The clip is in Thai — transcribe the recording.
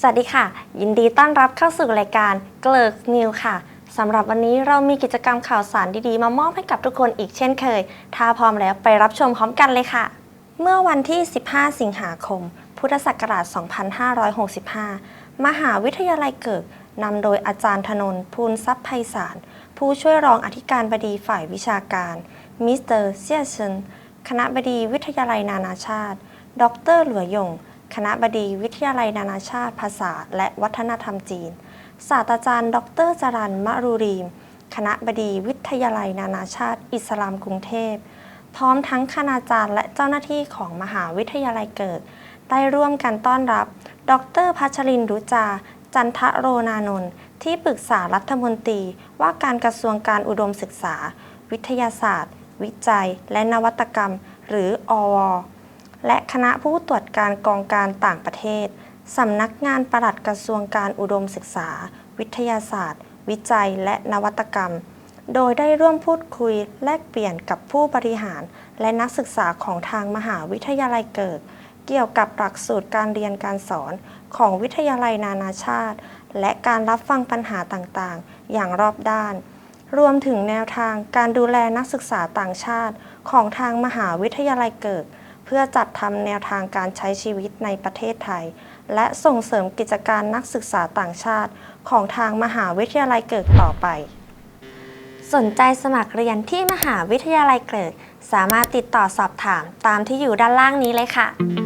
สวัสดีค่ะ ยินดีต้อนรับเข้าสู่รายการเกลิกนิวค่ะสำหรับวันนี้เรามีกิจกรรมข่าวสารดีๆ มามอบให้กับทุกคนอีกเช่นเคย ถ้าพร้อมแล้วไปรับชมพร้อมกันเลยค่ะ เมื่อวันที่ 15 สิงหาคม พุทธศักราช 2565 มหาวิทยาลัยเกิดนำโดยอาจารย์ธนนท์ภูลทรัพย์ไพศาลผู้ช่วยรองอธิการบดีฝ่ายวิชาการ มิสเตอร์เซียเซนคณะบดีวิทยาลัยนานาชาติ ดร หลัวยง คณะบดีวิทยาลัยนานาชาติ ภาษา และวัฒนธรรมจีน ศาสตราจารย์ ดรจรันมะรูรีม คณะบดีวิทยาลัยนานาชาติ อิสลามกรุงเทพ พร้อมทั้งคณาจารย์และเจ้าหน้าที่ของมหาวิทยาลัยเกิด ได้ร่วมกันต้อนรับ ดรพัชรินรุจา จันทโรนานนท์ที่ปรึกษารัฐมนตรี ว่าการกระทรวงการอุดมศึกษา วิทยาศาสตร์ วิจัย และนวัตกรรม หรืออว และคณะผู้ตรวจการกองการต่างประเทศ สำนักงานปลัดกระทรวงการอุดมศึกษา วิทยาศาสตร์ วิจัย และนวัตกรรม โดยได้ร่วมพูดคุยแลกเปลี่ยนกับผู้บริหาร และนักศึกษาของทางมหาวิทยาลัยเกิด เกี่ยวกับหลักสูตรการเรียนการสอนของวิทยาลัยนานาชาติ และการรับฟังปัญหาต่างๆ อย่างรอบด้าน รวมถึงแนวทางการดูแลนักศึกษาต่างชาติ ของทางมหาวิทยาลัยเกิด เพื่อจัดทำแนวทางการใช้ชีวิตในประเทศไทย และส่งเสริมกิจการนักศึกษาต่างชาติ ของทางมหาวิทยาลัยเกิดต่อไป สนใจสมัครเรียนที่มหาวิทยาลัยเกิด สามารถติดต่อสอบถามตามที่อยู่ด้านล่างนี้เลยค่ะ